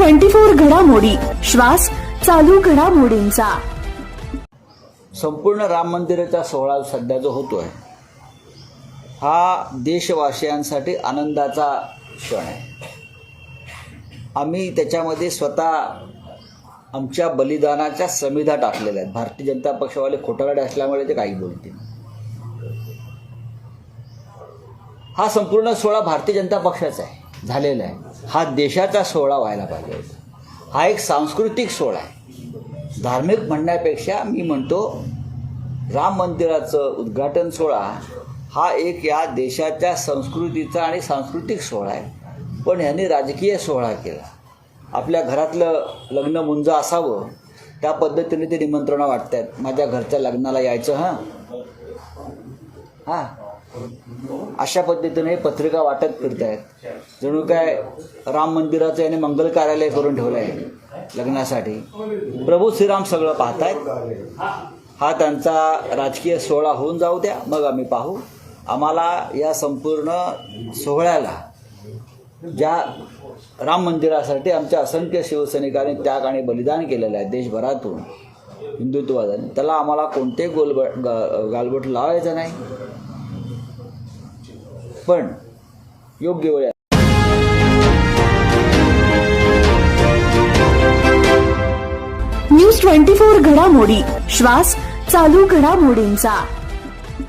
Twenty four घडामोडी. श्वास चालू घडामोडींचा. संपूर्ण राम मंदिराचा सोहळा सध्या जो होतोय हा देशवासियांसाठी आनंदाचा क्षण आहे. आम्ही त्याच्यामध्ये स्वतः आमच्या बलिदानाच्या समिधा टाकलेल्या आहेत. भारतीय जनता पक्षवाले खोटारडे असल्यामुळे ते काही बोलतील. हा संपूर्ण सोहळा भारतीय जनता पक्षाचा आहे. झालेला आहे. हा देशाचा सोहळा व्हायला पाहिजे होता. हा एक सांस्कृतिक सोहळा आहे. धार्मिक म्हणण्यापेक्षा मी म्हणतो राम मंदिराचं उद्घाटन सोहळा हा एक या देशाच्या संस्कृतीचा आणि सांस्कृतिक सोहळा आहे. पण ह्यांनी राजकीय सोहळा केला. आपल्या घरातलं लग्न मुंज असावं त्या पद्धतीने ते निमंत्रणं वाटतात. माझ्या घरच्या लग्नाला यायचं हां? हां. अशा पद्धतीने पत्रिका वाटत आहेत जणू काय राम मंदिराचं याने मंगल कार्यालय करून ठेवलं आहे लग्नासाठी. प्रभू श्रीराम सगळं पाहतायत. हा त्यांचा राजकीय सोहळा होऊन जाऊ द्या. मग आम्ही पाहू. आम्हाला या संपूर्ण सोहळ्याला ज्या राम मंदिरासाठी आमच्या असंख्य शिवसैनिकांनी त्याग आणि बलिदान केलेलं आहे देशभरातून हिंदुत्ववादाने त्याला आम्हाला कोणते गोलबट गालबट लावायचं नाही. पण योग्य वेळ न्यूज ट्वेंटी फोर घडामोडी. श्वास चालू घडामोडींचा.